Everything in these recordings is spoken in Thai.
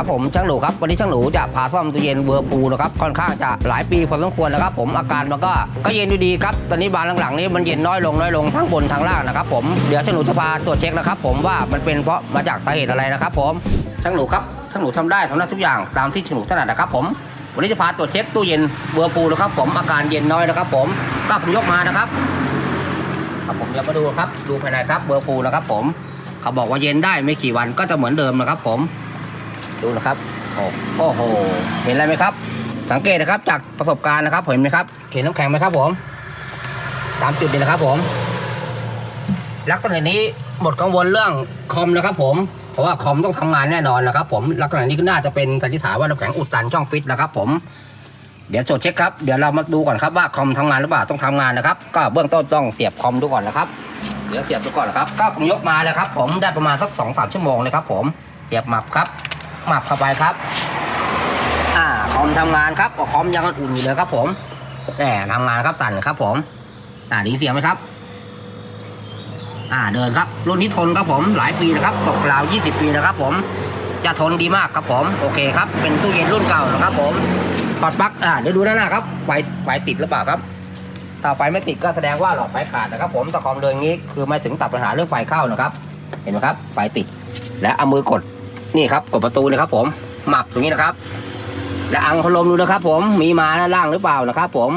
ครับผมช่างหนูครับวันนี้ช่างหนูจะพาซ่อมตู้เย็นเวอร์พูลนะครับค่อนข้างจะหลายปีพอสมควรนะครับ ผมอาการมันก็ก็เย็นอยู่ดีครับตอนนี้บานหลังๆนี้มันเย็นน้อยลงน้อยลงทั้งบนทั้งล่างนะครับผมเดี๋ยวช่างหนูจะพาตรวจเช็คนะครับ ผมว่ามันเป็นเพราะมาจากสาเหตุอะไรนะครับ ผมช่างหนูครับช่างหนูทำได้ทำได้ทุกอย่างตามที่ช่างหนูถนัดนะครับ ผมวันนี้จะพาตรวจเช็คตู้เย็นเวอร์พูลนะครับ ผมอาการเย็นน้อยนะครับ ผมก็ผมยกมานะครับครับผมจะมาดูครับดูภายในครับเบอร์พูลนะครับ ผมเขาบอกว่าเย็นได้ไม่กี่วันก็จะเหมือนเดิมนะครับ ผม ดูนะครับโอ้โห เห็นอะไรไหมครับ สังเกตนะครับจากประสบการณ์นะครับเห็นไหมครับเห็นน้ำแข็งไหมครับผม ตามจุดนี้นะครับผม ลักษณะนี้หมดกังวลเรื่องคอมนะครับ ผมเพราะว่าคอมต้องทำงานแน่นอนนะครับ ผมลักษณะนี้ก็น่าจะเป็นสันนิษฐานว่าน้ำแข็งอุดตันช่องฟิตนะครับ ผมเดี๋ยวตรวจเช็คครับเดี๋ยวเรามาดูก่อนครับว่าคอมทำงานหรือเปล่าต้องทำงานนะครับ ก็เบื้องต้นต้องเสียบคอมดูก่อนนะครับเดี๋ยวเสียบดูก่อนนะครับก็ผมยกมาแล้วครับ ผมได้ประมาณสักสองสามชั่วโมงเลยครับ ผมเสียบหมับครับ หมับเข้าไปครับ อ่าคอมทำงานครับคอมยังอุ่นอยู่เลยครับ ผมแหมทำงานครับสั่นครับ ผม อ่าดีเสียงไหมครับ อ่าเดินครับ รุ่นนี้ทนครับผมหลายปีนะครับ ตกราว20ปีนะครับ ผม จะทนดีมากครับผม โอเคครับ เป็นตู้เย็นรุ่นเก่านะครับ ผมถอดปลั๊กอ่าเดี๋ยวดูด้านหน้าครับไฟไฟติดหรือเปล่าครับถ้าไฟไม่ติดก็แสดงว่าหลอดไฟขาดนะครับผมตะคอมเดินอย่างนี้คือหมายถึงตัดปัญหาเรื่องไฟเข้านะครับ เห็นไหมครับ ไฟติด และเอามือกด นี่ครับกดประตูเลยครับผมหมับตรงนี้นะครับ และอังพัดลมดูนะครับ ผมมีมาด้านล่างหรือเปล่านะครับ ผม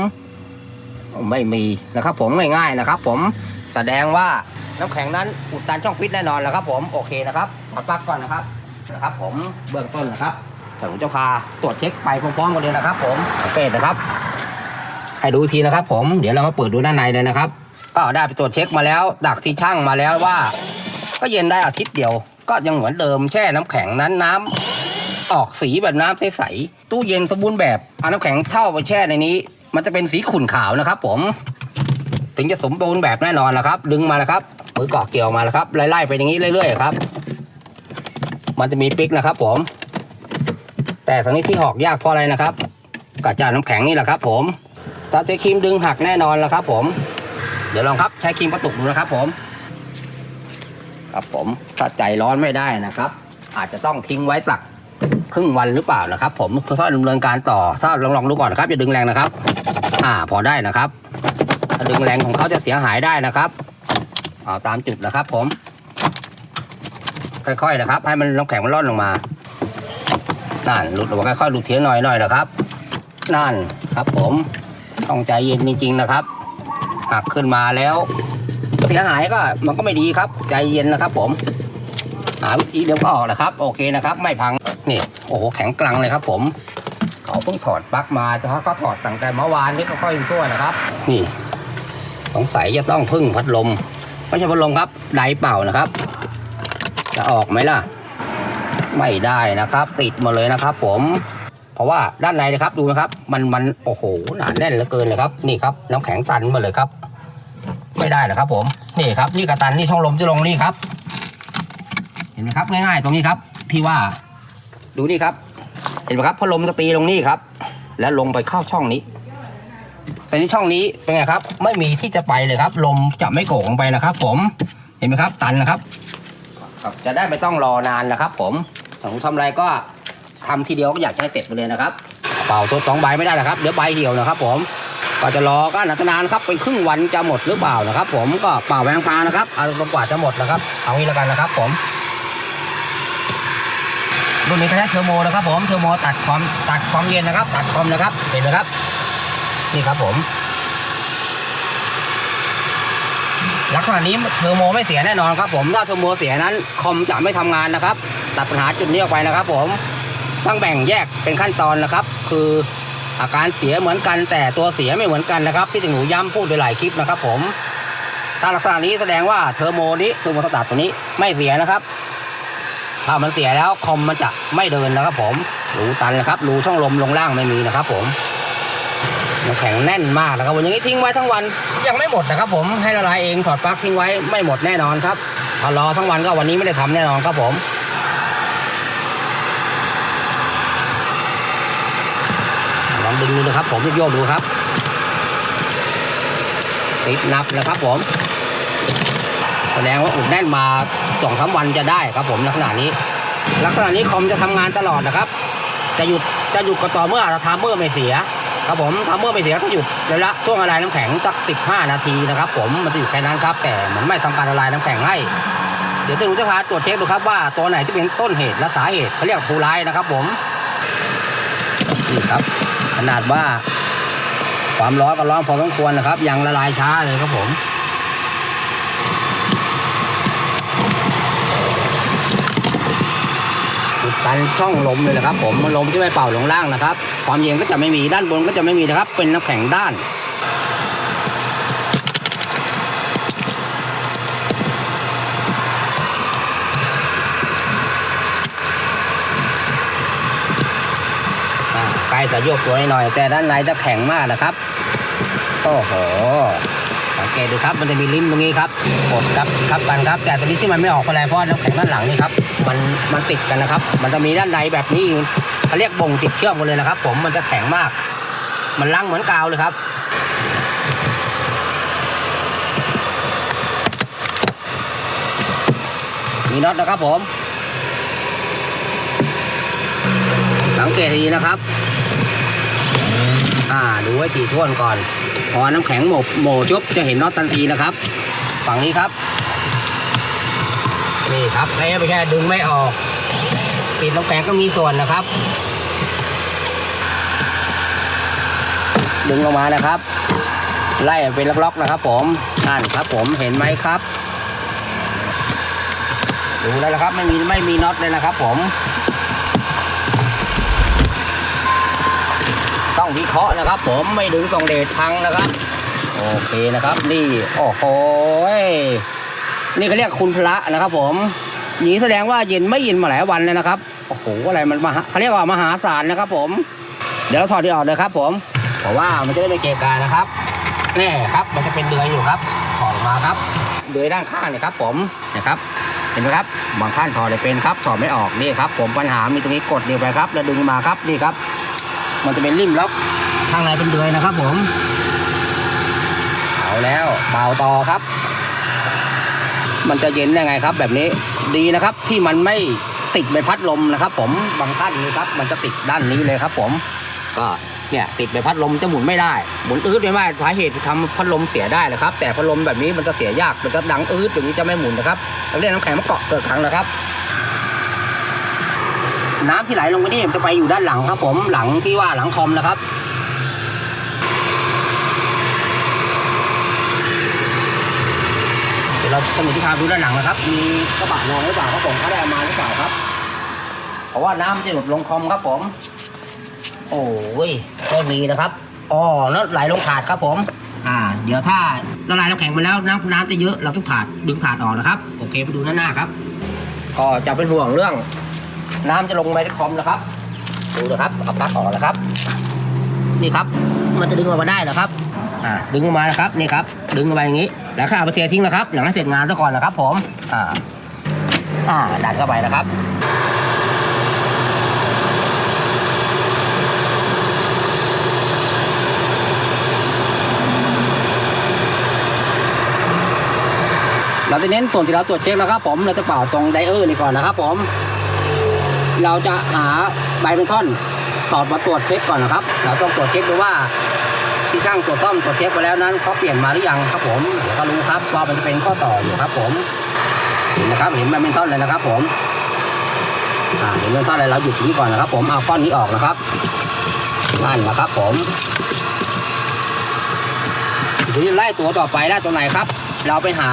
ไม่มีนะครับ ผมง่ายๆนะครับ ผมแสดงว่าน้ำแข็งนั้นอุดตันช่องฟิตแน่นอนแล้วครับ ผมโอเคนะครับถอดปลั๊กก่อนนะครับนะครับ ผมเบื้องต้นนะครับถ้าผมจะพาตรวจเช็คไปพร้อมๆกันเลยนะครับ ผมสังเกตนะครับ ให้ดูทีนะครับ ผมเดี๋ยวเรามาเปิดดูด้านในเลยนะครับ ก็ได้ไปตรวจเช็คมาแล้ว ดักที่ช่างมาแล้วว่า ก็เย็นได้อาทิตย์เดียว ก็ยังเหมือนเดิมแช่น้ำแข็งนั้นน้ำออกสีแบบน้ำใสๆตู้เย็นสมบูรณ์แบบเอาน้ำแข็งเช่าไปแช่ในนี้ มันจะเป็นสีขุ่นขาวนะครับ ผม ถึงจะสมบูรณ์แบบแน่นอนแล้วครับ ดึงมาแล้วครับมือเกาะเกี่ยวมาแล้วครับไล่ๆไปอย่างนี้เรื่อยๆครับ มันจะมีปิกนะครับ ผม แต่ทั้งนี้ที่หอกยากเพราะอะไรนะครับกระจาน้ำแข็งนี่แหละครับ ผมถ้าใช้ครีมดึงหักแน่นอนแล้วครับ ผม เดี๋ยวลองครับใช้ครีมกระตุกดูนะครับ ผม ครับผมถ้าใจร้อนไม่ได้นะครับ อาจจะต้องทิ้งไว้สักครึ่งวันหรือเปล่านะครับ ผมเพื่อดำเนินการต่อทราบลองลองดูก่อนนะครับอย่าดึงแรงนะครับ อ่า พอได้นะครับถ้าดึงแรงของเขาจะเสียหายได้นะครับ เอาตามจุดนะครับ ผม ค่อยๆนะครับ ให้มันน้ำแข็งมันร่อนลงมานั่นหลุดออกมาค่อยๆหลุดเทียนหน่อยหน่อยนะครับ นั่นครับ ผมต้องใจเย็นจริงๆนะครับหักขึ้นมาแล้ว สียหายก็มันก็ไม่ดีครับ ใจเย็นนะครับ ผมหาวิธีเดี๋ยวก็ออกนะครับ โอเคนะครับ ไม่พังนี่โอ้โหแข็งกรังเลยครับ ผมเขาเพิ่งถอดปลั๊กมาแต่เขาก็ถอดตั้งแต่เมื่อวานนี้ก็ค่อยชั่วนะครับ นี่ สงสัยจะต้องพึ่งพัดลมไม่ใช่พัดลมครับไดเป่านะครับ จะออกไหมล่ะ ไม่ได้นะครับ ติดมาเลยนะครับ ผม เพราะว่าด้านในนะครับดูนะครับ มันมันโอ้โหหนาแน่นเหลือเกินเลยครับ นี่ครับ น้ำแข็งตันมาเลยครับ ไม่ได้หรอครับ ผมนี่ครับ นี่กระตันนี่ช่องลมจะลงนี่ครับ เห็นไหมครับ ง่ายๆตรงนี้ครับ ที่ว่า ดูนี่ครับ เห็นไหมครับพัดลมจะตีลงนี่ครับ แล้วลงไปเข้าช่องนี้ แต่นี่ช่องนี้เป็นไงครับ ไม่มีที่จะไปเลยครับ ลมจะไม่โก่งไปนะครับ ผมเห็นไหมครับ ตันนะครับ จะได้ไม่ต้องรอนานนะครับ ผมผมทำอะไรก็ทำทีเดียวก็อยากให้เสร็จไปเลยนะครับเป่าตัวสองใบไม่ได้นะครับเดี๋ยวใบเหี่ยวนะครับ ผม ก็จะรอก็นานๆครับเป็นครึ่งวันจะหมดหรือเปล่านะครับ ผมก็เป่าแวงพานะครับเอาจนกว่าจะหมดนะครับ เอางี้แล้วกันนะครับ ผมรุ่นนี้เขาใช้เทอร์โมนะครับผมเทอร์โมตัดความตัดความเย็นนะครับ ตัดคอมนะครับเห็นไหมครับ นี่ครับผมลักษณะนี้เทอร์โมไม่เสียแน่นอนครับ ผมถ้าเทอร์โมเสียนั้นคอมจะไม่ทำงานนะครับ ตัดปัญหาจุดนี้ออกไปนะครับ ผมต้องแบ่งแยกเป็นขั้นตอนนะครับ คือ อาการเสียเหมือนกันแต่ตัวเสียไม่เหมือนกันนะครับ ที่ถึงหนูย้ำพูดในหลายคลิปนะครับ ผมถ้าลักษณะนี้แสดงว่าเทอร์โมนี้เทอร์โมสตาร์ตัวนี้ไม่เสียนะครับ ถ้ามันเสียแล้วคอมมันจะไม่เดินนะครับ ผมรูตันนะครับรูช่องลมลงล่างไม่มีนะครับ ผมมันแข็งแน่นมากนะครับวันอย่างนี้ทิ้งไว้ทั้งวันยังไม่หมดนะครับ ผมให้ละลายเองถอดปลั๊กทิ้งไว้ไม่หมดแน่นอนครับถ้ารอทั้งวันก็วันนี้ไม่ได้ทำแน่นอนครับผม องดึงดูนะครับ ผมโยกดูครับ ติดนับนะครับผม แสดงว่าอุดแน่นมาสองสามวันจะได้ครับ ผมลักษณะนี้ ลักษณะนี้คอมจะทำงานตลอดนะครับ จะหยุดจะหยุดก็ต่อเมื่อทามเมอร์ไม่เสีย ครับผมทามเมอร์ไม่เสียก็หยุดระยะช่วงละลายน้ำแข็งสัก15นาทีนะครับ ผมมันจะอยู่แค่นั้นครับแต่มันไม่ทำการละลายน้ำแข็งให้เดี๋ยวจะรู้จะพาตรวจเช็คดูครับว่าตัวไหนที่เป็นต้นเหตุและสาเหตุเขาเรียกผู้ร้ายนะครับ ผมนี่ครับ นาดว่า ความร้อนก็ร้อนพอสมควรนะครับ ยังละลายช้าเลยครับผมตันช่องลมเลยนะครับ ผมลมที่ไม่เป่าลงล่างนะครับ ความเย็นก็จะไม่มีด้านบนก็จะไม่มีนะครับ เป็นน้ำแข็งด้าน อ่าใกล้ จะโยกตัวหน่อยแต่ด้านในจะแข็งมากนะครับ โอ้โห สังเกตดูครับมันจะมีลิ้นตรงนี้ครับกดครับครับกันครับ แต่ตรงนี้ที่มันไม่ออกเพราะอะไรเพราะน้ำแข็งด้านหลังนี่ครับ มันมันติดกันนะครับ มันจะมีด้านในแบบนี้เขาเรียกบ่งติดเชื่อมกันเลยนะครับ ผมมันจะแข็งมาก มันลังเหมือนกาวเลยครับมีน็อตนะครับผม สังเกตดีนะครับ อ่าดูไว้ถี่ถ้วนก่อน พอน้ำแข็งโหมโหมชุบจะเห็นน็อตทันทีนะครับ ฝั่งนี้ครับ นี่ครับแค่ไม่แค่ดึงไม่ออก ติดน้ำแข็งก็มีส่วนนะครับ ดึงออกมานะครับ ไล่เป็นล็อกๆนะครับ ผมนั่นครับ ผมเห็นไหมครับ ดูแล้วนะครับไม่มีไม่มีน็อตเลยนะครับ ผม ต้องวิเคราะห์นะครับ ผมไม่ดึงส่งเดชพังนะครับ โอเคนะครับ นี่โอ้โหยนี่เขาเรียกคุณพระนะครับ ผมอย่างนี้แสดงว่าเย็นไม่เย็นมาหลายวันเลยนะครับโอ้โหอะไรมันมาเขาเรียกว่ามหาศาลนะครับ ผม เดี๋ยวเราถอดที่ออกเลยครับ ผมเพราะว่ามันจะได้ไม่เกะกานะครับแน่ครับมันจะเป็นเดือยอยู่ครับถอดมาครับเดือยด้านข้างเนี่ยครับ ผมนะครับเห็นไหมครับบางท่านถอดได้เป็นครับถอดไม่ออกนี่ครับ ผมปัญหามีตรงนี้กดเดียวไปครับ แล้วดึงมาครับนี่ครับ มันจะเป็นริมล็อกข้างในเป็นเดือยนะครับผมเอาแล้วเป่าต่อครับ มันจะเย็นได้ไงครับ แบบนี้ดีนะครับที่มันไม่ติดใบพัดลมนะครับ ผมบางท่านนี้ครับ มันจะติดด้านนี้เลยครับ ผม ก็เนี่ยติดใบพัดลมจะหมุนไม่ได้หมุนอืดไม่ได้สาเหตุที่ทำพัดลมเสียได้นะครับ แต่พัดลมแบบนี้มันจะเสียยากมันจะดังอืดอย่างนี้จะไม่หมุนนะครับเราเรียกน้ำแข็งมาเกาะเกิดครั้งนะครับ น้ำที่ไหลลงไปนี่จะไปอยู่ด้านหลังครับ ผมหลังที่ว่าหลังคอมนะครับเดี๋ยวเราสมุดที่พาดูด้านหลังนะครับ มีกระบะรองหรือเปล่าครับผมเขาได้เอามาหรือเปล่าครับ เพราะว่าน้ำจะหลุดลงคอมครับผม โอ้ยไม่มีนะครับอ๋อแล้วไหลลงถาดครับผม อ่า เดี๋ยวถ้าละลายน้ำแข็งไปแล้วน้ำน้ำจะเยอะเราต้องถาดดึงถาดออกนะครับ โอเคไปดูหน้าหน้าครับ ก็จะเป็นห่วงเรื่อง น้ำจะลงไปในคอมนะครับ ดูนะครับเอาปลั๊กออกนะครับ นี่ครับ มันจะดึงออกมาได้นะครับ อ่า ดึงออกมานะครับ นี่ครับ ดึงออกมาอย่างนี้ แล้วข้าเอาไปเททิ้งนะครับ หลังจากเสร็จงานซะก่อนนะครับ ผม อ่า อ่า ดันเข้าไปนะครับเราจะเน้นส่วนที่เราตรวจเช็คแล้วครับผม เราจะเป่าตรงไดเออร์นี่ก่อนนะครับผม เราจะหาใบเป็นท่อนตอดมาตรวจเช็คก่อนนะครับ เราต้องตรวจเช็คดูว่าที่ช่างตรวจซ่อมตรวจเช็คไปแล้วนั้นเขาเปลี่ยนมาหรือยังครับผมเดี๋ยวก็รู้ครับว่ามันจะเป็นข้อต่ออยู่ครับผมเห็นนะครับเห็นใบเป็นท่อนเลยนะครับ ผมอ่าเห็นเป็นท่อนเลยเราหยุดตรงนี้ก่อนนะครับ ผมเอาก้อนนี้ออกนะครับนั่นนะครับ ผมทีนี้ไล่ตัวต่อไปได้ตัวไหนครับ เราไปหา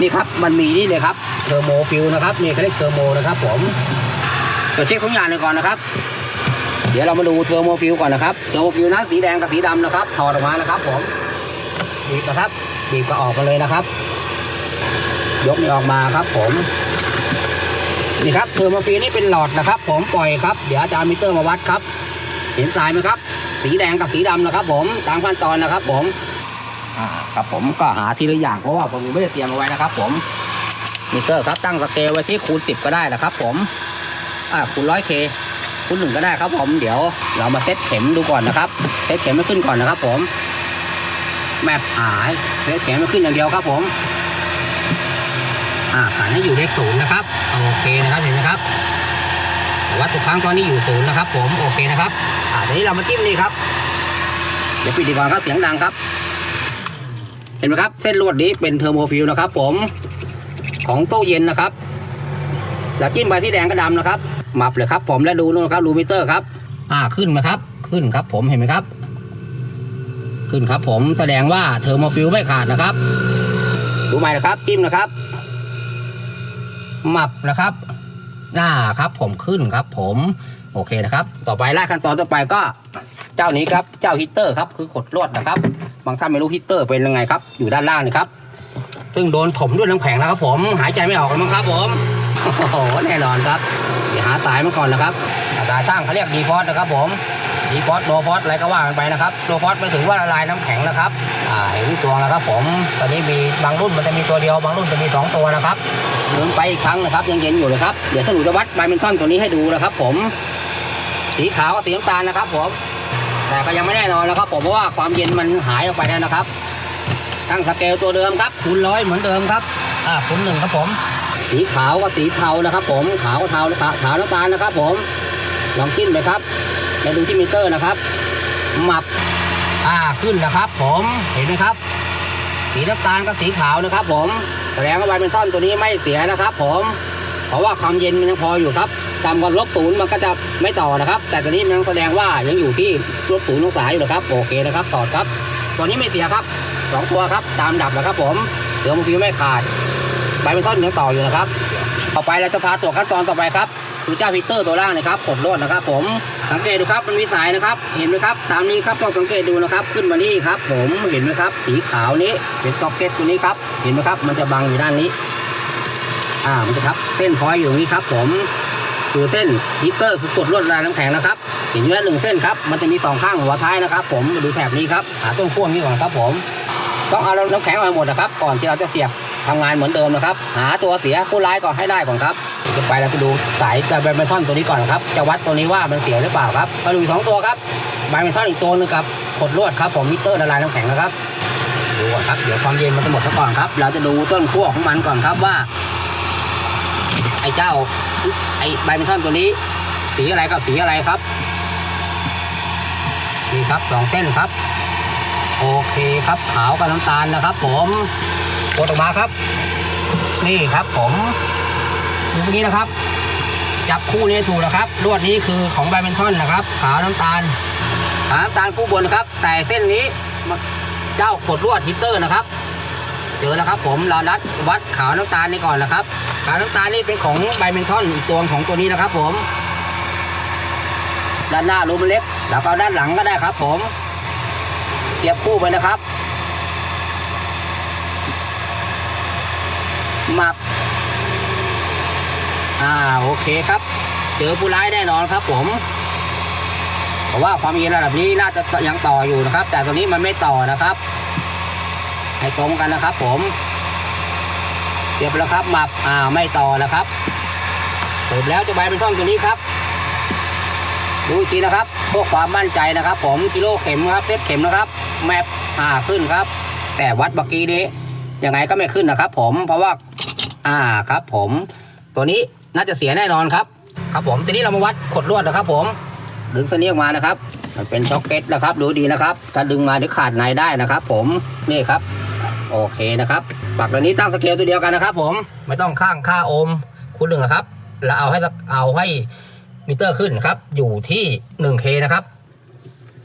นี่ครับมันมีนี่เลยครับ เทอร์โมฟิลนะครับนี่เขาเรียกเทอร์โมนะครับผมตรวเช็คทุกอย่างเลยก่อนนะครับ เดี๋ยวเรามาดูเทอร์โมฟิลก่อนนะครับเทอร์โมฟิลนั้นสีแดงกับสีดำนะครับถอดออกมานะครับผมบีบนะครับบีบก็ออกมาเลยนะครับ ยกนี่ออกมาครับผมนี่ครับเทอร์โมฟิลนี่เป็นหลอดนะครับ ผมปล่อยครับเดี๋ยวจารย์มิเตอร์มาวัดครับ เห็นสายไหมครับ สีแดงกับสีดำนะครับ ผมตามขั้นตอนนะครับ ผมอ่าครับผมก็หาทีละอย่างเพราะว่าผมไม่ได้เตรียมเอาไว้นะครับ ผม มิเตอร์ครับตั้งสเกลไว้ที่คูณ 10 ก็ได้นะครับ ผมอ่าคูณร้อยเคคุณหนึ่งก็ได้ครับ ผมเดี๋ยวเรามาเซตเข็มดูก่อนนะครับเซตเข็มไม่ขึ้นก่อนนะครับ ผมแมปหายเซตเข็มไม่ขึ้นอย่างเดียวครับ ผมอ่าขันให้อยู่เลขศูนย์นะครับโอเคนะครับเห็นไหมครับวัดทุกครั้งตอนนี้อยู่ศูนย์นะครับ ผมโอเคนะครับอ่าทีนี้เรามาจิ้มนี่ครับเดี๋ยวปิดดีกว่าครับเสียงดังครับ เห็นไหมครับ เส้นลวดนี้เป็นเทอร์โมฟิลนะครับ ผม ของตู้เย็นนะครับแล้วจิ้มไปที่แดงกระดำนะครับมับเลยครับ ผมและดูนู่นครับรูมิเตอร์ครับ อ่าขึ้นนะครับ ขึ้นครับ ผมเห็นไหมครับ ขึ้นครับ ผมแสดงว่าเทอร์โมฟิลไม่ขาดนะครับ ดูใหม่นะครับ จิ้มนะครับมับนะครับหน้าครับ ผมขึ้นครับ ผมโอเคนะครับ ต่อไปลาขั้นตอนต่อไปก็ เจ้านี้ครับเจ้าฮีตเตอร์ครับ คือขดลวดนะครับ บางท่านไม่รู้ฮีตเตอร์เป็นยังไงครับ อยู่ด้านล่างนี่ครับ ซึ่งโดนถมด้วยน้ำแข็งแล้วครับผมหายใจไม่ออกแล้วมั้งครับผมโอ้โหแน่นอนครับเดี๋ยวหาสายมาก่อนนะครับภาษาช่างเขาเรียกดีฟอสนะครับผมดีฟอสโลฟอสอะไรก็ว่ากันไปนะครับโลฟอสไปถึงว่าละลายน้ำแข็งแล้วครับอ่าเห็นตัวแล้วครับผมตอนนี้มีบางรุ่นมันจะมีตัวเดียวบางรุ่นจะมีสองตัวนะครับหมุนไปอีกครั้งนะครับยังเย็นอยู่เลยครับเดี๋ยวถ้าหนูจะวัดไบเมนทอนตัวนี้ให้ดูนะครับ ผม สีขาวกับสีน้ำตาลนะครับผมแต่ก็ยังไม่แน่นอนนะครับผมเพราะว่าความเย็นมันหายออกไปแล้วนะครับ ตั้งสเกลตัวเดิมครับคูณร้อยเหมือนเดิมครับอ่าคูณหนึ่งครับผมสีขาวกับสีเทานะครับ ผมขาวกับเทาขาวน้ำตาลนะครับ ผมลองจิ้มเลยครับแล้วดูที่มิเตอร์นะครับหมับอ่าขึ้นนะครับ ผมเห็นไหมครับ สีน้ำตาลกับสีขาวนะครับ ผมแสดงว่าไวเป็นท่อนตัวนี้ไม่เสียนะครับ ผมเพราะว่าความเย็นมันยังพออยู่ครับต่ำกว่าลบศูนย์มันก็จะไม่ต่อนะครับ แต่ตัวนี้มันยังแสดงว่ายังอยู่ที่ลบศูนย์องศาอยู่นะครับ โอเคนะครับ ต่อครับ ตัวนี้ไม่เสียครับ สองตัวครับ ตามดับนะครับ ผมเดี๋ยวมันฟิวไม่ขาดใบเป็นท่อนยังต่ออยู่นะครับ ต่อไปเราจะพาตัวขั้นตอนต่อไปครับคือเจ้าฮีตเตอร์ตัวล่างนะครับกดลวดนะครับ ผมสังเกตดูครับมันมีสายนะครับ เห็นไหมครับ ตามนี้ครับต้องสังเกตดูนะครับ ขึ้นมานี่ครับ ผมเห็นไหมครับ สีขาวนี้เป็นซ็อกเก็ตตัวนี้ครับ เห็นไหมครับ มันจะบังอยู่ด้านนี้ อ่ามันจะครับเส้นพอยอยู่ตรงนี้ครับ ผมคือเส้นฮีตเตอร์คือกดลวดลายน้ำแข็งนะครับเห็นอยู่แล้วหนึ่งเส้นครับมันจะมีสองข้างหัวท้ายนะครับ ผมมาดูแถบนี้ครับหาต้นขั้วนี้ก่อนครับ ผม ต้องเอาน้ำแข็งออกมาหมดนะครับ ก่อนที่เราจะเสียบทำงานเหมือนเดิมนะครับ หาตัวเสียผู้ร้ายก่อนให้ได้ก่อนครับจะไปเราจะดูสายจะไบเมทอนตัวนี้ก่อนครับ จะวัดตัวนี้ว่ามันเสียหรือเปล่าครับก็ดูอีกสองตัวครับไบเมทอนอีกตัวหนึงครับกดลวดครับผมมิเตอร์ละลายน้ำแข็งนะครับดูก่อนครับเดี๋ยวความเย็นมันจะหมดซะก่อนครับ เราจะดูต้นขั้วของมันก่อนครับว่า ไอ้เจ้า ไอ้ไบเมทอนตัวนี้ สีอะไรกับสีอะไรครับนี่ครับสองเส้นครับ โอเคครับขาวกับน้ำตาลนะครับ ผมกดออกมาครับ นี่ครับ ผมดูตรงนี้นะครับ จับคู่นี้ถูกนะครับลวดนี้คือของไบเมนทอนนะครับ ขาวน้ำตาลขาวน้ำตาลคู่บนนะครับ แต่เส้นนี้เจ้าขดลวดฮิตเตอร์นะครับเจอแล้วครับ ผมเรานัดวัดขาวน้ำตาลนี่ก่อนนะครับ ขาวน้ำตาลนี่เป็นของไบเมนทอนอีกตัวของตัวนี้นะครับ ผมด้านหน้ารูมเล็กแล้วก็เอาด้านหลังก็ได้ครับ ผม เทียบคู่ไปนะครับ หมับ อ่าโอเคครับ เจอผู้ร้ายแน่นอนครับผมเพราะว่าความเย็นระดับนี้น่าจะยังต่ออยู่นะครับ แต่ตัวนี้มันไม่ต่อนะครับ ให้ตรงกันนะครับ ผมเรียบแล้วครับหมับอ่าไม่ต่อนะครับสรุปแล้วจะใบเป็นท่อนตัวนี้ครับดูอีกทีนะครับพื่อความมั่นใจนะครับ ผมกิโลเข็มครับเซตเข็มนะครับ แมปอ่าขึ้นครับ แต่วัดเมื่อกี้นี้ยังไงก็ไม่ขึ้นนะครับ ผมเพราะว่า อ่าครับ ผม ตัวนี้น่าจะเสียแน่นอนครับ ครับผมทีนี้เรามาวัดขดลวดนะครับ ผมดึงเส้นนี้ออกมานะครับมันเป็นช็อคเก็ตนะครับ ดูดีนะครับถ้าดึงมาเดี๋ยวขาดในได้นะครับ ผมนี่ครับ โอเคนะครับปักตัวนี้ตั้งสเกลตัวเดียวกันนะครับ ผมไม่ต้องข้างค่าโอห์มคูณหนึ่งนะครับ แล้วเอาให้เอาให้มิเตอร์ขึ้นครับ อยู่ที่ 1K นะครับ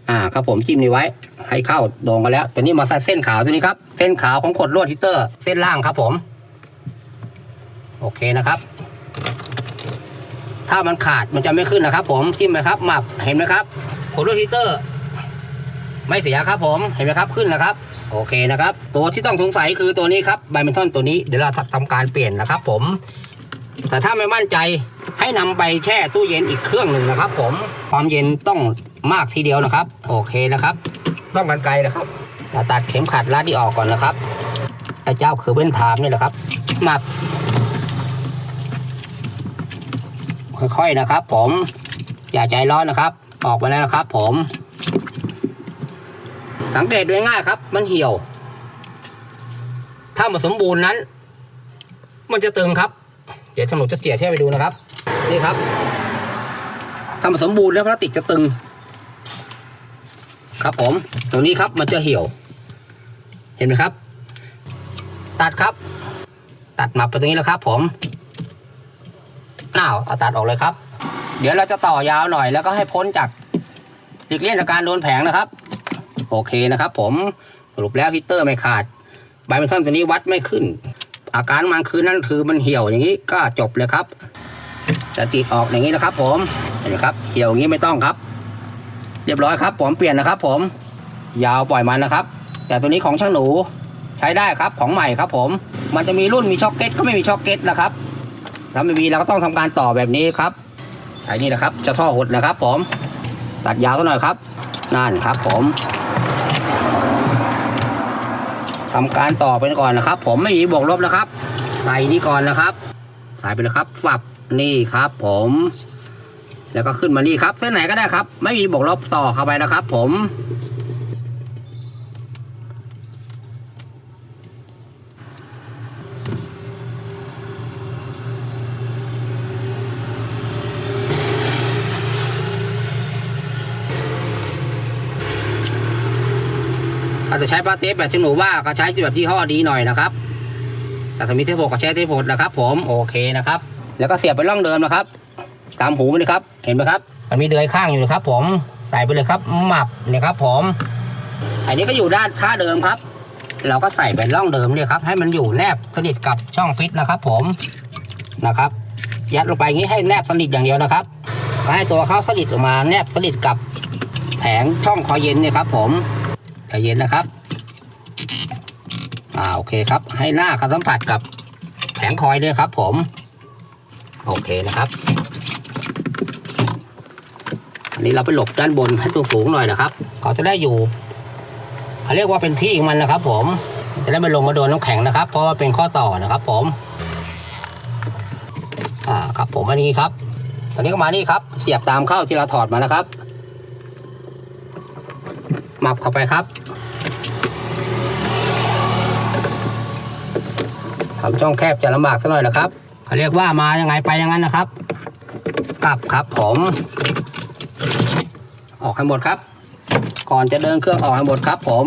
อ่าครับผมจิ้มนี้ไว้ ให้เข้าโด่งกันแล้วแต่นี่มาใส่เส้นขาวตัวนี้ครับเส้นขาวของขดลวดฮิเตอร์ เส้นล่างครับผม โอเคนะครับ ถ้ามันขาดมันจะไม่ขึ้นนะครับ ผมจิ้มไหมครับหมับเห็นไหมครับขดลวดฮิเตอร์ ไม่เสียครับผมเห็นไหมครับขึ้นนะครับ โอเคนะครับ ตัวที่ต้องสงสัยคือตัวนี้ครับไบเมนทอนตัวนี้เดี๋ยวเราทำการเปลี่ยนนะครับ ผม แต่ถ้าไม่มั่นใจให้นำไปแช่ตู้เย็นอีกเครื่องหนึ่งนะครับ ผมความเย็นต้อง มากทีเดียวนะครับ โอเคนะครับ ต้องกันไกลนะครับตัดเข็มขัดรัดที่ออกก่อนนะครับไอ้เจ้าคือเว้นไทม์นี่แหละครับ มาค่อยๆนะครับ ผมอย่าใจร้อนนะครับ ออกมาแล้วนะครับ ผม สังเกตดูง่ายๆครับ มันเหี่ยว ถ้ามันสมบูรณ์นั้น มันจะตึงครับ เดี๋ยวฉนุจะเสียเทียบไปดูนะครับ นี่ครับถ้ามันสมบูรณ์แล้วพลาสติกจะตึง ครับผมตรงนี้ครับมันจะเหี่ยว เห็นไหมครับ ตัดครับ ตัดมาไปตรงนี้แล้วครับ ผมอ้าวเอาตัดออกเลยครับ เดี๋ยวเราจะต่อยาวหน่อยแล้วก็ให้พ้นจากหลีกเลี่ยงจากการโดนแผงนะครับ โอเคนะครับ ผมสรุปแล้วฮีตเตอร์ไม่ขาดใบเมทัลตัวนี้วัดไม่ขึ้น อาการมันคือนั่นคือมันเหี่ยวอย่างนี้ก็จบเลยครับจะติดออกอย่างนี้นะครับ ผมเห็นไหมครับ เหี่ยวอย่างนี้ไม่ต้องครับ เรียบร้อยครับ ผมเปลี่ยนนะครับ ผม ยาวปล่อยมันนะครับ แต่ตัวนี้ของช่างหนูใช้ได้ครับของใหม่ครับ ผม มันจะมีรุ่นมีช็อคเก็ตก็ไม่มีช็อคเก็ตนะครับถ้าไม่มีเราก็ต้องทำการต่อแบบนี้ครับใช้นี่นะครับ จะท่อหดนะครับ ผม ตัดยาวสักหน่อยครับนั่นครับ ผมทำการต่อไปก่อนนะครับ ผมไม่มีบวกลบนะครับ ใส่นี่ก่อนนะครับ ใส่ไปเลยครับฝับนี่ครับ ผม แล้วก็ขึ้นมานี่ครับ เส้นไหนก็ได้ครับ ไม่มีบวกลบต่อเข้าไปนะครับ ผมถ้าจจะใช้ปลาเทปแบบที่หนูว่าก็ใช้แบบยี่ห้อดีหน่อยนะครับแต่ถ้ามีเทปหกก็ใช้เทปหกนะครับ ผมโอเคนะครับ แล้วก็เสียบไปร่องเดิมนะครับ ตามหูมันะครับ เห็นไหมครับ มันมีเดือยข้างอยู่นะครับ ผมใส่ไปเลยครับหมับเนี่ยครับ ผม อันนี้ก็อยู่ด้านท่าเดิมครับ เราก็ใส่เป็นร่องเดิมเนี่ยครับ ให้มันอยู่แนบสนิทกับช่องฟิตนะครับ ผมนะครับ ยัดลงไปอย่างนี้ให้แนบสนิทอย่างเดียวนะครับให้ตัวเขาสนิทออกมา แนบสนิทกับแผงช่องคอเย็นเนี่ยครับ ผมใจเย็นนะครับอ่าโอเคครับ ให้หน้าเขาสัมผัสกับแผงคอยด้วยครับ ผม โอเคนะครับ นี้เราไปหลบด้านบนให้ตัวสูงหน่อยนะครับ เขาจะได้อยู่เขาเรียกว่าเป็นที่ของมันนะครับ ผมจะได้ไม่ลงมาโดนน้ำแข็งนะครับ เพราะว่าเป็นข้อต่อนะครับ ผมอ่าครับ ผมอันนี้ครับ ตอนนี้ก็มานี่ครับ เสียบตามเข้าที่เราถอดมานะครับมับเข้าไปครับทำช่องแคบจะลำบากสักหน่อยนะครับเขาเรียกว่ามายังไงไปอย่างนั้นนะครับ กลับครับผม ออกให้หมดครับ ก่อนจะเดินเครื่องออกให้หมดครับ ผม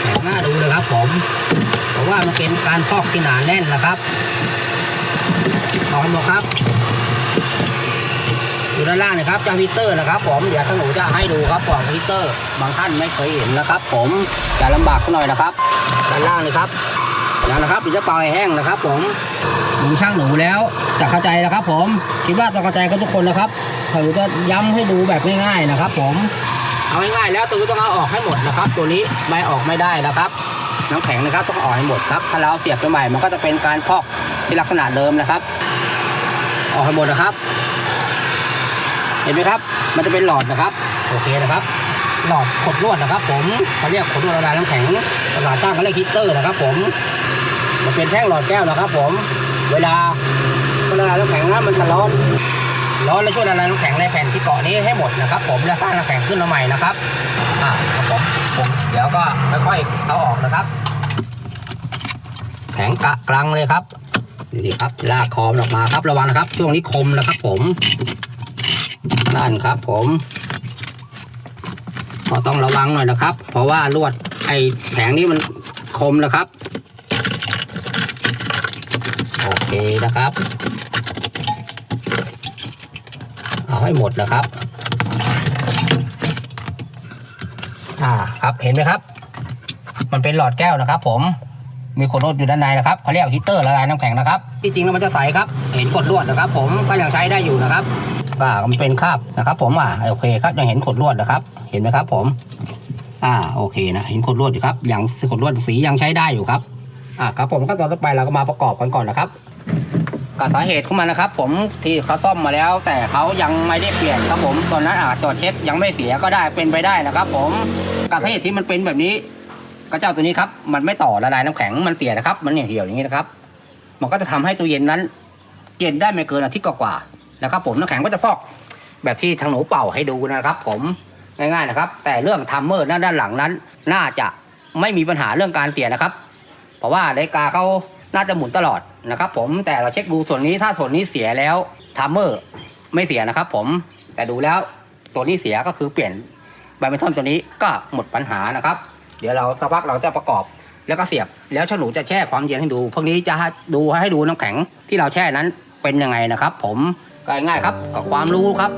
แข็งหน้าดูเลยครับ ผมเพราะว่ามันเป็นการพอกที่หนาแน่นนะครับ ออกให้หมดครับู่ด้านล่างนะครับเจ้าฮีเตอร์นะครับ ผมเดี๋ยวถ้าหนูจะให้ดูครับก่องฮีเตอร์ บางท่านไม่เคยเห็นนะครับ ผมจะลำบากสักหน่อยนะครับด้านล่างเลยครับแล้วนะครับเดี๋ยวจะเป่าให้แห้งนะครับ ผม หนูช่างหนูแล้วจะเข้าใจนะครับ ผมคิดว่าต้องเข้าใจกันทุกคนนะครับหนูจะย้ำให้ดูแบบง่ายๆนะครับ ผมเอาง่ายๆแล้วตัวนี้ต้องเอาออกให้หมดนะครับ ตัวนี้ไม่ออกไม่ได้นะครับน้ำแข็งนะครับต้องออกให้หมดครับถ้าเราเสียบไปใหม่มันก็จะเป็นการพอกที่ลักษณะเดิมนะครับ ออกให้หมดนะครับ เห็นไหมครับ มันจะเป็นหลอดนะครับโอเคนะครับหลอดขดลวดนะครับผมเขาเรียกขดลวดละลายน้ำแข็งภาษาช่างเขาเรียกฮีตเตอร์นะครับ ผม มันเป็นแท่งหลอดแก้วนะครับ ผม เวลามันละลายน้ำแข็งนะมันจะร้อน ร้อนแล้วช่วยละลายน้ำแข็งในแผ่นที่เกาะนี้ให้หมดนะครับ ผมแล้วสร้างน้ำแข็งขึ้นมาใหม่นะครับอ่าครับผมผมเดี๋ยวก็ค่อยๆเอาออกนะครับ แข็งกะกลังเลยครับนี่ครับลากคอมออกมาครับระวังนะครับ ช่วงนี้คมนะครับ ผมนั่นครับ ผมก็ต้องระวังหน่อยนะครับ เพราะว่าลวดไอ้แผงนี้มันคมนะครับ โอ เคนะครับ เอาให้หมดนะครับ อ่าครับเห็นไหมครับ มันเป็นหลอดแก้วนะครับ ผมมีขดลวดอยู่ด้านในนะครับเขาเรียกฮีตเตอร์ละลายน้ำแข็งนะครับ ที่จริงแล้วมันจะใสครับ เห็นขดลวดนะครับ ผมก็ยังใช้ได้อยู่นะครับอ่ามันเป็นคราบนะครับ ผมอ่าโอเคครับยังเห็นขดลวดนะครับ เห็นไหมครับ ผม อ่าโอเคนะเห็นขดลวดอยู่ครับยังขดลวดสียังใช้ได้อยู่ครับอ่าครับผมขั้นตอนต่อไปเราก็มาประกอบกันก่อนนะครับ สาเหตุของมันนะครับ ผมที่เขาซ่อมมาแล้ว แต่เขายังไม่ได้เปลี่ยนครับผมตอนนั้นอาจตรวจเช็คยังไม่เสียก็ได้เป็นไปได้นะครับ ผมกสาเหตุที่มันเป็นแบบนี้ก็เจ้าตัวนี้ครับมันไม่ต่อละลายน้ำแข็งมันเสียนะครับ มันเหี่ยวๆอย่างนี้นะครับ มันก็จะทำให้ตู้เย็นนั้น เย็นได้ไม่เกินอาทิตย์กว่าๆนะครับ ผมน้ำแข็งก็จะพอกแบบที่ทางหนูเป่าให้ดูนะครับ ผมง่ายๆนะครับ แต่เรื่องทัมเมอร์ด้านหลังนั้น น่าจะไม่มีปัญหาเรื่องการเสียนะครับ เพราะว่านาฬิกาเขาน่าจะหมุนตลอด นะครับผมแต่เราเช็คดูส่วนนี้ถ้าส่วนนี้เสียแล้วทัมเมอร์ไม่เสียนะครับผมแต่ดูแล้วตัวนี้เสียก็คือเปลี่ยนไบเมทอนตัวนี้ก็หมดปัญหานะครับ เดี๋ยวเราสักพักเราจะประกอบแล้วก็เสียบแล้วฉนูจะแช่ความเย็นให้ดู พวกนี้จะดูให้ดูน้ำแข็งที่เราแช่นั้นเป็นยังไงนะครับ ผมก็ง่ายครับกับความรู้ครับ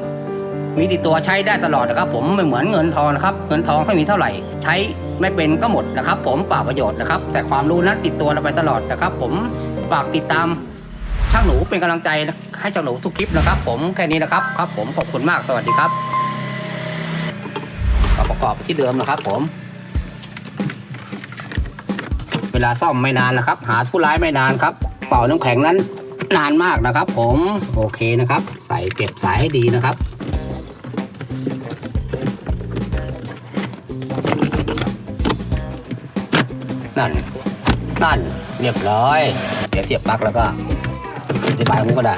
มีติดตัวใช้ได้ตลอดนะครับ ผมไม่เหมือนเงินทองนะครับเงินทองถ้ามีเท่าไหร่ ใช้ไม่เป็นก็หมดนะครับ ผมเปล่าประโยชน์นะครับ แต่ความรู้นั้นติดตัวเราไปตลอดนะครับ ผม ฝากติดตามช่างหนูเป็นกำลังใจให้ช่างหนูทุกคลิปนะครับ ผมแค่นี้นะครับครับ ผมขอบคุณมากสวัสดีครับก็ประกอบไปที่เดิมนะครับ ผม เวลาซ่อมไม่นานนะครับ หาผู้ร้ายไม่นานครับ เป่าน้ำแข็งนั้นนานมากนะครับ ผมโอเคนะครับ ใส่เก็บสายให้ดีนะครับนั่นนั่นเรียบร้อย เดี๋ยวเสียบปลั๊กแล้วก็อธิบายผมก็ได้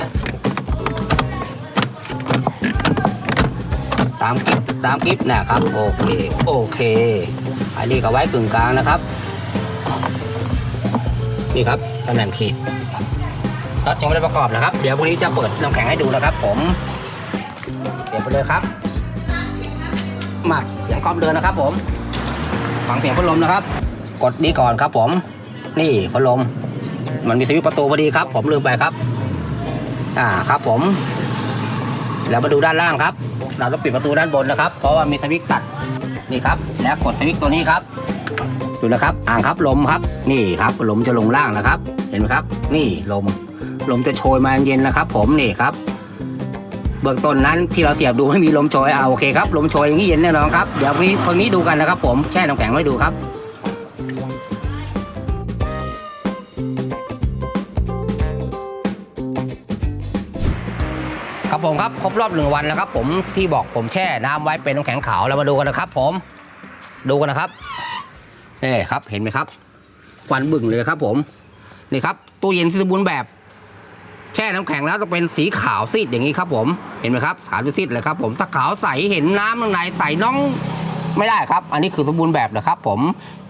ตามคลิปตามคลิปนะครับ โอเค โอเค อันนี้ก็ไว้กึ่งกลางนะครับ นี่ครับตำแหน่งขีดน็อตยังไม่ได้ประกอบนะครับ เดี๋ยวพรุ่งนี้จะเปิดน้ำแข็งให้ดูนะครับ ผมเดี๋ยวไปเลยครับมาเสียงคอมเดินนะครับผม ฟังเสียงพัดลมนะครับ กดนี้ก่อนครับผม นี่พัดลม มันมีสวิตช์ประตูพอดีครับ ผมลืมไปครับ อ่าครับผม แล้วมาดูด้านล่างครับ เราต้องปิดประตูด้านบนนะครับ เพราะว่ามีสวิตช์ตัดนี่ครับ แล้วกดสวิตช์ตัวนี้ครับดูนะครับอ่างครับลมครับ นี่ครับลมจะลงล่างนะครับ เห็นไหมครับ นี่ลม ลมจะโชยมาเย็นนะครับ ผมนี่ครับ เบื้องต้นนั้นที่เราเสียบดูไม่มีลมโชยเอาโอเคครับลมโชยอย่างนี้เย็นแน่นอนครับเดี๋ยววันนี้คนนี้ดูกันนะครับ ผมแช่น้ำแข็งไว้ดูครับ ผมครับครบรอบหนึ่งวันแล้วครับ ผมที่บอกผมแช่น้ำไว้เป็นน้ำแข็งขาวเรามาดูกันนะครับ ผมดูกันนะครับนี่ครับเห็นไหมครับควันบึ่งเลยครับ ผมนี่ครับตู้เย็นที่สมบูรณ์แบบ แช่น้ำแข็งแล้วต้องเป็นสีขาวซีดอย่างนี้ครับ ผมเห็นไหมครับขาวซีดเลยครับ ผมถ้าขาวใสเห็นน้ำข้างในใสน้องไม่ได้ครับ อันนี้คือสมบูรณ์แบบนะครับ ผม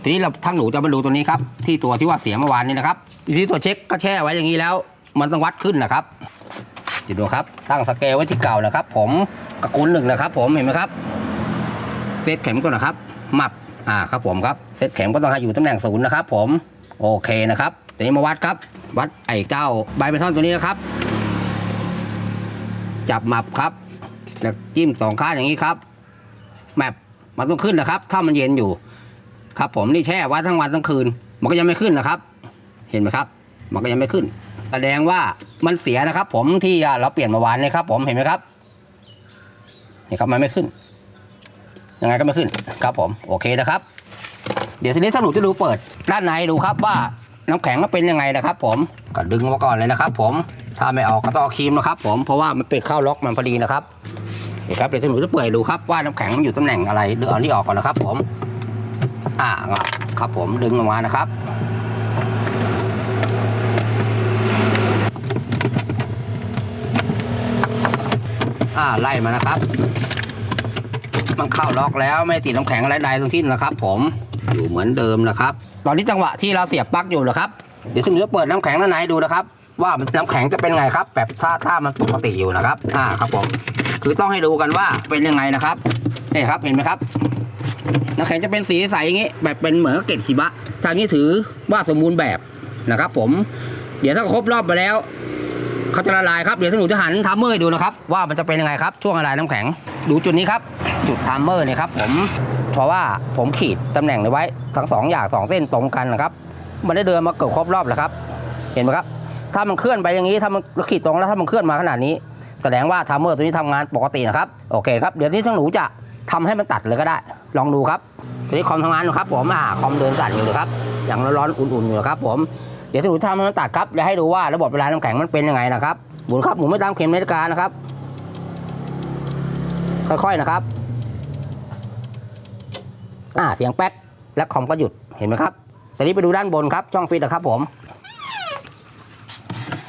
ทีนี้เราทั้งหนูจะมาดูตัวนี้ครับ ที่ตัวที่ว่าเสียเมื่อวานนี้นะครับที่ตัวเช็คก็แช่ไว้อย่างนี้แล้ว มันต้องวัดขึ้นนะครับ เดี๋ยวดูครับ ตั้งสเกลไว้ที่เก่านะครับ ผมกระกุลหนึ่งนะครับ ผมเห็นไหมครับเซตเข็มก่อนนะครับมับอ่าครับผมครับเซตเข็มก็ต้องให้อยู่ตำแหน่งศูนย์นะครับผมโอเคนะครับทีนี้มาวัดครับ วัดไอ้เจ้าใบเบทอนตัวนี้นะครับ จับมับครับแล้วจิ้มสองข้างอย่างนี้ครับแมปมันต้องขึ้นนะครับ ถ้ามันเย็นอยู่ ครับผมนี่แช่ไว้ทั้งวันทั้งคืน มันก็ยังไม่ขึ้นนะครับ เห็นไหมครับ มันก็ยังไม่ขึ้น แสดงว่ามันเสียนะครับ ผมที่เราเปลี่ยนเมาวานนี้ครับ ผมเห็นไหมครับนี่ครับมันไม่ขึ้นยังไงก็ไม่ขึ้นครับผมโอเคนะครับ เดี๋ยวทีนี้ถ้าหนูจะดูเปิดด้านในดูครับว่าน้ำแข็งมันเป็นยังไงนะครับ ผมก็ดึงมาก่อนเลยนะครับ ผมถ้าไม่ออกก็ต้องครีมนะครับ ผมเพราะว่ามันเป็นเข้าล็อกมันพอดีนะครับนี่ครับเดี๋ยวถ้าหนูจะเปิดดูครับว่าน้ำแข็งมันอยู่ตำแหน่งอะไรดึงเอานี่ออกก่อนนะครับ ผมอ่าครับผมดึงออกมานะครับ อ่าไล่มานะครับ มันเข้าล็อกแล้วไม่ติดน้ำแข็งอะไรใดทั้งสิ้นนะครับ ผมอยู่เหมือนเดิมนะครับ ตอนนี้จังหวะที่เราเสียบปลั๊กอยู่นะครับเดี๋ยวสมมติเปิดน้ำแข็งด้านในให้ดูนะครับ ว่ามันน้ำแข็งจะเป็นไงครับ แบบถ้าถ้ามันปกติอยู่นะครับอ่าครับผมคือต้องให้ดูกันว่าเป็นยังไงนะครับนี่ครับเห็นไหมครับน้ำแข็งจะเป็นสีใสอย่างนี้ แบบเป็นเหมือนเกล็ดหิมะทางนี้ถือว่าสมบูรณ์แบบนะครับ ผม เดี๋ยวถ้าครบรอบไปแล้ว เขาจะละลายครับเดี๋ยวถ้าหนูจะหันทัมเมอร์ให้ดูนะครับ ว่ามันจะเป็นยังไงครับช่วงละลายน้ำแข็ง ดูจุดนี้ครับ จุดทัมเมอร์เนี่ยครับผมเพราะว่าผมขีดตำแหน่งไว้ทั้งสองอย่างสองเส้นตรงกันนะครับ มันได้เดินมาเกือบครบรอบแล้วครับ เห็นไหมครับ ถ้ามันเคลื่อนไปอย่างนี้ถ้ามันขีดตรงแล้วถ้ามันเคลื่อนมาขนาดนี้ แสดงว่าทัมเมอร์ตัวนี้ทำงานปกตินะครับโอเคครับเดี๋ยวนี้ทั้งหนูจะทำให้มันตัดเลยก็ได้ ลองดูครับทีนี้คอมทำงานอยู่ครับผมอ่าคอมเดินสั่นอยู่เลยครับอย่างร้อนๆอุ่นๆอยู่นะครับผม ดี๋ยวถ้าหนูทำมันตัดครับจะให้ดูว่าระบบเวลาน้ำแข็งมันเป็นยังไงนะครับหมุนครับหมุนไม่ตามเข็มนาฬิกานะครับ ค่อยๆนะครับ อ่าเสียงแป๊กและคอมก็หยุดเห็นไหมครับตอนนี้ไปดูด้านบนครับช่องฟิตนะครับผม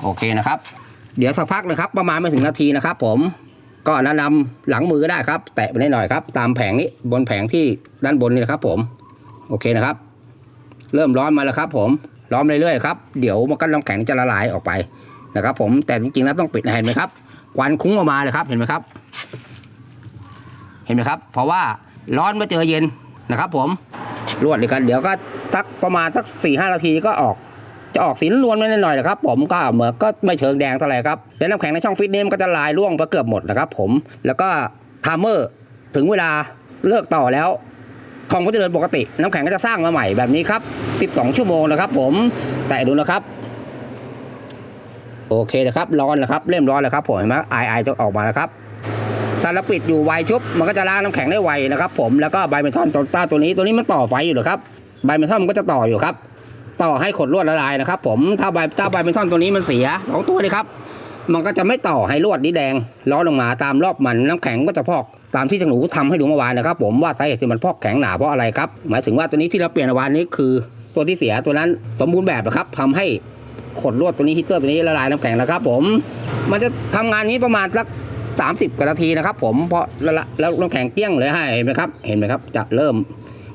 โอเคนะครับ เดี๋ยวสักพักนะครับ ประมาณไม่ถึงนาทีนะครับผมก็แนะนำหลังมือก็ได้ครับ แตะไปนิดหน่อยครับ ตามแผงนี้บนแผงที่ด้านบนนี่นะครับผม โอเคนะครับ เริ่มร้อนมาแล้วครับผม ร้อนเรื่อยๆครับเดี๋ยวมันก็น้ำแข็งจะละลายออกไปนะครับผมแต่จริงๆแล้วต้องปิดเห็นไหมครับควันคุ้งออกมาเลยครับเห็นไหมครับ เห็นไหมครับ เพราะว่าร้อนมาเจอเย็นนะครับ ผมรวดเลยกันเดี๋ยวก็สักประมาณสักสี่ห้านาทีก็ออกจะออกสีนวลๆนิดหน่อยนะครับ ผมก็เหมือนก็ไม่เชิงแดงเท่าไหร่ครับแล้วน้ำแข็งในช่องฟิตนี้มันก็จะลายร่วงไปเกือบหมดนะครับ ผมแล้วก็ไทม์เมอร์ถึงเวลาเลิกต่อแล้ว ของก็จะเดินปกติ น้ำแข็งก็จะสร้างมาใหม่แบบนี้ครับ 12 ชั่วโมงนะครับ ผมแต่ดูนะครับ โอเคนะครับร้อนแล้วครับเริ่มร้อนแล้วครับผมเห็นไหมไอไอจะออกมาแล้วครับถ้าเราปิดอยู่ไวชุบมันก็จะล้างน้ำแข็งได้ไวนะครับ ผมแล้วก็ใบเมทัลตัวต้าตัวนี้ตัวนี้มันต่อไฟอยู่หรอครับใบเมทัลมันก็จะต่ออยู่ครับ ต่อให้ขดลวดละลายนะครับ ผมถ้าใบถ้าใบเมทัลตัวนี้มันเสียสองตัวเลยครับ มันก็จะไม่ต่อให้ลวดนี้แดงล้อลงมาตามรอบมันน้ำแข็งก็จะพอกตามที่จังหนูทำให้ดูเมื่อวานนะครับผมว่าสาเหตุที่มันพอกแข็งหนาเพราะอะไรครับหมายถึงว่าตัวนี้ที่เราเปลี่ยนมาวานนี้คือ ตัวที่เสียตัวนั้นสมบูรณ์แบบนะครับทำให้ขดลวดตัวนี้ฮีตเตอร์ตัวนี้ละลายน้ำแข็งนะครับผม มันจะทำงานนี้ประมาณสัก30กว่านาทีนะครับผมเพราะแล้วละแล้วน้ำแข็งเกี้ยงเลยให้เห็นไหมครับเห็นไหมครับจะเริ่ม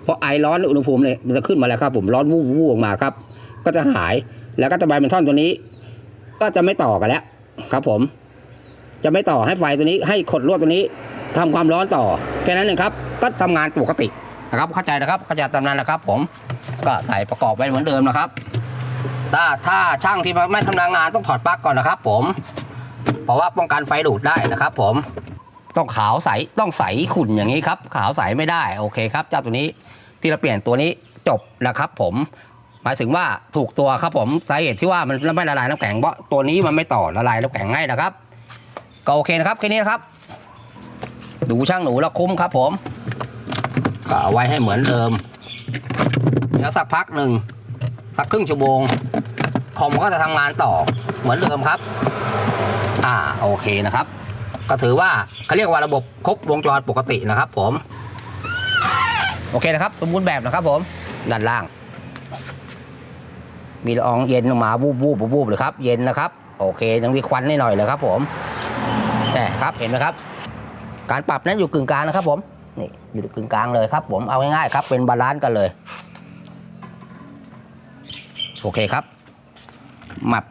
เพราะไอร้อนอุณหภูมิเนี่ยมันจะขึ้นมาแล้วครับ ผมร้อนวูบวูบออกมาครับ ก็จะหายแล้วก็จะใบเป็นท่อนตัวนี้ ก็จะไม่ต่อกันแล้ว ครับผม จะไม่ต่อให้ไฟตัวนี้ให้ขดลวดตัวนี้ทำความร้อนต่อแค่นั้นเองครับ ก็ทำงานปกตินะครับ เข้าใจนะครับเข้าใจตามนั้นนะครับ ผมก็ใส่ประกอบไว้เหมือนเดิมนะครับถ้าถ้าช่างที่ไม่ทำงานต้องถอดปลั๊กก่อนนะครับ ผม เพราะว่าป้องกันไฟดูดได้นะครับ ผม ต้องขาวใสต้องใสขุ่นอย่างนี้ครับ ขาวใสไม่ได้โอเคครับ เจ้าตัวนี้ที่เราเปลี่ยนตัวนี้จบนะครับ ผม หมายถึงว่าถูกตัวครับผมสาเหตุที่ว่ามันไม่ละลายน้ำแข็งเพราะตัวนี้มันไม่ต่อละลายน้ำแข็งง่ายนะครับก็โอเคนะครับแค่นี้นะครับดูช่างหนูแล้วคุ้มครับผมก็เอาไว้ให้เหมือนเดิมแล้วสักพักหนึ่งสักครึ่งชั่วโมงคอมก็จะทำงานต่อเหมือนเดิมครับ อ่าโอเคนะครับ ก็ถือว่าเขาเรียกว่าระบบครบวงจรปกตินะครับ ผม โอเคนะครับ สมบูรณ์แบบนะครับผมด้านล่าง มีละอองเย็นออกมาวูบวูบวูบวูบเลยครับ เย็นนะครับ โอเคยังมีควันนิดหน่อยเลยครับผมนี่ครับเห็นไหมครับ การปรับนั้นอยู่กึ่งกลางนะครับผมนี่อยู่กึ่งกลางเลยครับ ผมเอาง่ายๆครับ เป็นบาลานซ์กันเลย โอเคครับหมับ